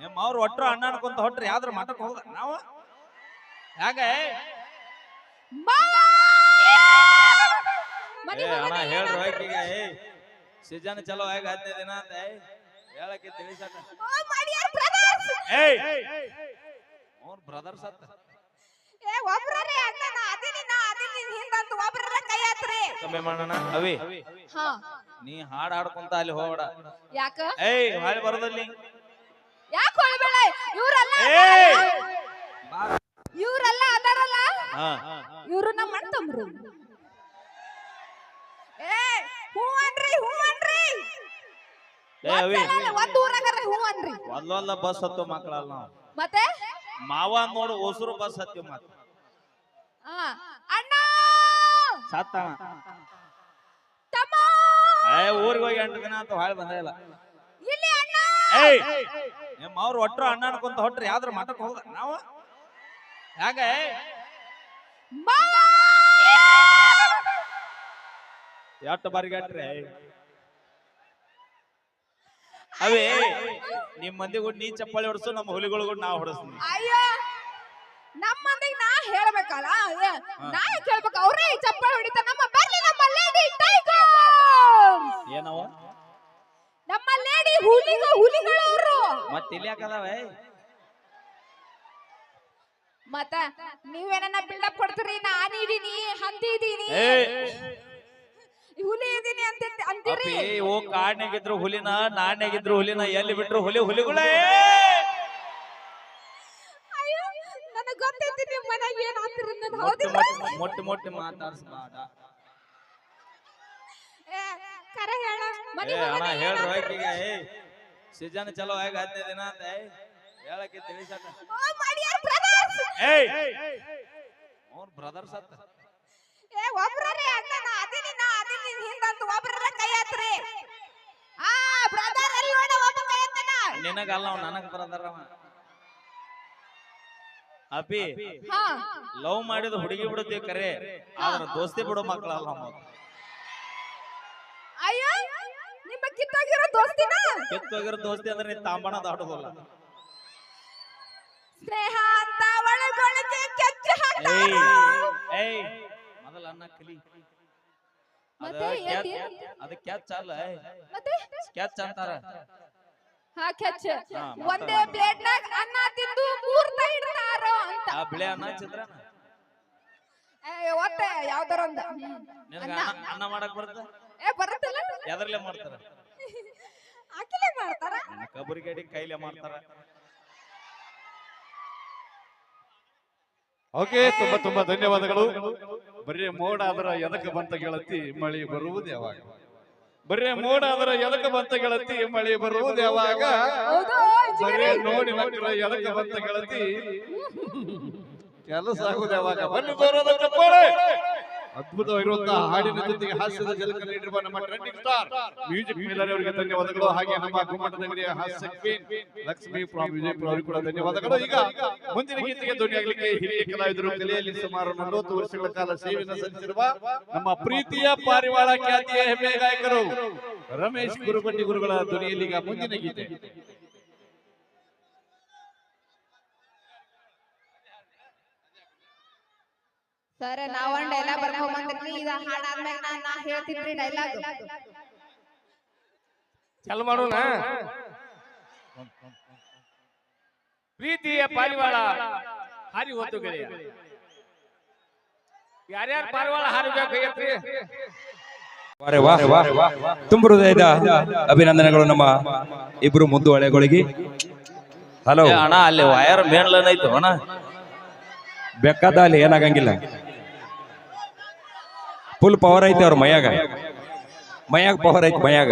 ನಿಮ್ಮ ಅವ್ರು ಒಟ್ಟರು ಅಣ್ಣ ಅನ್ಕೊಂತ ಹೊಟ್ರಿ ಯಾವ್ದ್ರ ಮಠಕ್ ಹೋಗ ನಾವು? ಹೇಗೆ ಅಣ್ಣ ಹೇಳ್ರಿ ಏ ಸೀಜನ್ ಚಲೋ ಆಗಿ ಹದಿನೈದು ದಿನ ಅಂತ ಏ ಹೇಳಕ್ಕೆ ತಿಳಿಸಕ ಏಯ್. ಅವ್ರ ಬ್ರದರ್ಸ್ ಅತ್ತ. ಅವಿ ಹಾ. ನೀ ಹಾಡ್ ಹಾಡ್ಕೊಂತ ಅಲ್ಲಿ ಹೋಗಡ ಯಾಕ? ಏಯ್ ಹಾಳಿ ಬರೋದಲ್ಲಿ. ಯಾಕೆ ಹೊಳ್ಬೇಡ? ಇವ್ರೆಲ್ಲ ಅದಾರಲ್ಲ? ಇವ್ರು ನಮ್ಮ ಅಣ್ಣ ಏ ಹೂ ಅನ್ರಿ ಹೂ ಅನ್ರಿ. ಒಂದ್ ಊರಾಗರ ಹೂ ಅನ್ರಿ. ಒಂದೊಂದ ಬಸ್ ಹತ್ತು ಮಕ್ಕಳಲ್ಲ ನಾವು. ಮತ್ತೆ? ಮಾವ ನೋಡು ಹೊಸರು ಬಸ್ ಹತ್ತಿವ್ ಮತ್ತೆ ಆ, ಅಣ್ಣ! ಸತ್ತವ ಊರಿಗೆ ಹೋಗಿ ಎಂಟು ದಿನ ಅಂತ ಹಾಳು ಬಂದೇ ಇಲ್ಲ. ಇಲ್ಲಿ ಅಣ್ಣ ಏಯ್! ನಿಮ್ಮ ಅವ್ರು ಒಟ್ರು ಅಣ್ಣ ಅನ್ಕೊಂತ ಹೊಟ್ರಿ ಯಾವ್ದ್ರ ಮಠಕ್ ಹೋಗ ನಾವು? ಹ್ಯಾಂಗ? ಬಾ! ಎಷ್ಟು ಬಾರಿಗಟ್ರಿ ಅವೇ ನಿಮ್ ಮಂದಿ ಕೂಡ ನೀ ಚಪ್ಪಾಳಿ ಹೊಡಿಸು ನಮ್ಮ ಹುಲಿಗಳು ಕೂಡ ನಾವು ಹೊಡಸ್ತೀನಿ. ಅಯ್ಯೋ ನಮ್ಮ ಮಂದಿಗೆ ನಾ ಹೇಳ್ಬೇಕಲ್ಲ? ನಾ ಕೇಳ್ಬೇಕು ಹೇಳ್ಬೇಕು? ಅವ್ರೇ ಚಪ್ಪಾಳಿ ಹೊಡಿತ ಹುಲಿಗಳವರು ಮತ್ ಇಲ್ಲಿ ಯಾಕದಾವೆ ಮತ್ತ ನೀವೇನ ಬಿಲ್ಡಪ್ ಕೊಡ್ತೀರಿ? ನಾನ್ ಇದೀನಿ ಹಂದಿ ಇದೀನಿ ಹುಲಿ ಇದೀನಿ ಅಂತ ಅಂತೀರಿ? ಅಪ್ಪಿ ಓ ಕಾಡ್ನಾಗಿದ್ರು ಹುಲಿನ ನಾಣ್ಯಾಗಿದ್ರು ಹುಲಿನ ಎಲ್ಲಿ ಬಿಟ್ರು ಹುಲಿ ಹುಲಿಗಳೇ ಅಯ್ಯೋ ನನಗ್ ಗೊತ್ತೈತಿ ನಿಮ್ ಮನ್ಯಾಗ ಏನು ಆಗ್ತಿರ ಅನ್ನೋದು. ಮೊಟ್ಟಿ ಹೌದಿಲ್ಲ? ಮೊಟ್ಟಿ ಮೊಟ್ಟಿ ಮಾತಾಡ್ಸ್ಬಾಡ ಕರೆ ಹೇಳ. ಮನೆ ಏ ಹೇಳ್ರಿ ಸೀಜನ್ ಚಲೋ ಆಗಿ ಹದಿನೈದು ದಿನ ಅಂತ ಹೇಳಕ್ಕೆ ತಿಳಿಸಕ ಏಯ್ ಅವ್ರ ಬ್ರದರ್ಸ್ ಅತ್ತ. ಏ ಒಬ್ರೇ ಅಣ್ಣ ನಾ ಅದೀನಿ ನಾ ಅದೀನಿ ಹಿಂದಂತ ಒಬ್ರೇ ಕೈ ಹತ್ರಿ. ಆ ಬ್ರದರ್ ಅಲ್ಲಿ ಒಬ್ಬ ಕೈ ಹತ್ತನ. ನಿನಗಲ್ಲ ಅವ್ ನನಗ್ ಬ್ರದರ್ ಅವ. ಅಪಿ ಹಾ. ಲವ್ ಮಾಡಿದ ಹುಡುಗಿ ಬಿಡುತ್ತೀವಿ ಕರೆ ಆದ್ರ ದೋಸ್ತಿ ಬಿಡೋ ಮಕ್ಕಳಲ್ಲ ನಾವು ಕಿತ್ತೋಗಿರೋ ದೋಸ್ತಿನ? ಕಿತ್ತೋಗಿರೋ ದೋಸ್ತಿ ಅಂದ್ರೆ ನೀ ತಾಂಬಣ ದಾಟೋದಲ್ಲ ಸ್ನೇಹ ಅಂತ ಒಳಗೊಳಗೆ ಕೆಚ್ಚ ಏಯ್ ಏಯ್ ಮೊದಲ ಅನ್ನ ಕಲಿ. ಮತ್ತೆ ಕ್ಯಾಚ್ ಏನ್- ಅದ ಕ್ಯಾಚ್ ಅಲ್ಲ ಮತ್ತೆ? ಕ್ಯಾಚ್ ಅಂತಾರ. ಹಾ ಕೆಚ್ಚ. ಒಂದೇ ಪ್ಲೇಟ್ ನಾಗ ಅನ್ನ ತಿಂದು ಮೂರ್ತ ಇಡ್ತಾರೋ ಅಂತ. ಆ ಬಿಳೆ ಅನ್ನ ಚಿತ್ರ ಏ, ಒಟ್ಟೆ ಯಾವ್ದಾರ ಒಂದ. ಅನ್ನ ಮಾಡಕ್ ಬರುತ್ತೆ? ಏ ಬರುತ್ತಲ್ಲ? ಎದರ್ಲೆ ಮಾಡ್ತಾರ? ಕಬರಿಗಡಿ ಕೈಲೇ ಮಾಡ್ತಾರ. ಓಕೆ ತುಂಬಾ ತುಂಬಾ ಧನ್ಯವಾದಗಳು. ಬರೀ ಮೋಡ ಆದ್ರ ಎದಕ್ಕೆ ಬಂತ ಗೆಳತಿ ಮಳೆ ಬರುವುದು ಯಾವಾಗ? ಬರೀ ಮೋಡ ಆದ್ರ ಎದಕ್ಕೆ ಬಂತ ಗೆಳತಿ ಮಳೆ ಬರುವುದು ಯಾವಾಗ? ಹೌದು ಬರೀ ನೋಡಿ ನೋಡಿರ ಎದಕ್ಕೆ ಬಂತ ಗೆಳತಿ. ಕೆಲಸ ಆಗುದು ಯಾವಾಗ? ಬನ್ನಿ. ಅದ್ಭುತವಾಗಿರುವಂತಹ ಹಾಡಿನ ಜೊತೆಗೆ ಹಾಸ್ಯದ ಜಲಕ ನೀಡಿರುವ ನಮ್ಮ ಟ್ರೆಂಡಿಂಗ್ ಸ್ಟಾರ್ ಮ್ಯೂಸಿಕ್ ಮೇಲರ್ ಅವರಿಗೆ ಧನ್ಯವಾದಗಳು. ಹಾಗೆ ನಮ್ಮ ಗುಮ್ಮಟ ನಗರಿಯ ಹಾಸ್ಯ ಕ್ವೀನ್ ಲಕ್ಷ್ಮಿ ಫ್ರಾಮ್ ವಿಜಯಪುರ ಅವರಿಗೆ ಕೂಡ ಧನ್ಯವಾದಗಳು. ಈಗ ಮುಂದಿನ ಗೀತೆಗೆ ಧ್ವನಿಯಾಗಲಿಕ್ಕೆ ಹಿರಿಯ ಕಲಾವಿದರು ಕಲೆಯಲ್ಲಿ ಸುಮಾರು ನಲವತ್ತು ವರ್ಷಗಳ ಕಾಲ ಸೇವೆಯನ್ನು ಸಲ್ಲಿಸಿರುವ ನಮ್ಮ ಪ್ರೀತಿಯ ಪಾರಿವಾಳ ಖ್ಯಾತಿಯ ಹೆಮ್ಮೆ ಗಾಯಕರು ರಮೇಶ್ ಗುರುಪಟ್ಟಿ ಗುರುಗಳ ಧ್ವನಿಯಲ್ಲಿ ಈಗ ಮುಂದಿನ ಗೀತೆ. ಸರ್ ನಾವೊಂದ್ ಡೈಲಾಗ್ ಇದ ಹಾಡಾದ್ಮೇಲೆ ನಾ ನಾ ಹೇಳ್ತೀನಿ ಡೈಲಾಗ್ ಚಲ್ ಮಾಡೋಣ. ಪ್ರೀತಿಯ ಪಾರಿವಾಳ ಹಾರಿ ಹೋತು ಗೆಳೆಯ. ಯಾರ್ಯಾರು ಪಾರಿವಾಳ ಹಾರಬೇಕಾಗೈತ್ರಿ ತುಂಬ ಹೃದಯದ ಅಭಿನಂದನೆಗಳು ನಮ್ಮ ಇಬ್ರು ಮುದ್ದು ಹಳೆಗಳಿಗೆ ಹಲೋ ಅಣ್ಣ ಅಲ್ಲಿ ವಯರ್ ಮೇನ್ ಲೈನ್ ಐತು ಅಣ್ಣ. ಬೆಕ್ಕದ ಅಲ್ಲಿ ಏನಾಗಂಗಿಲ್ಲ. ಫುಲ್ ಪವರ್ ಐತೆ ಅವ್ರ ಮಯಾಗ. ಮಯಾಗ ಪವರ್ ಐತಿ ಮೈಯಾಗ.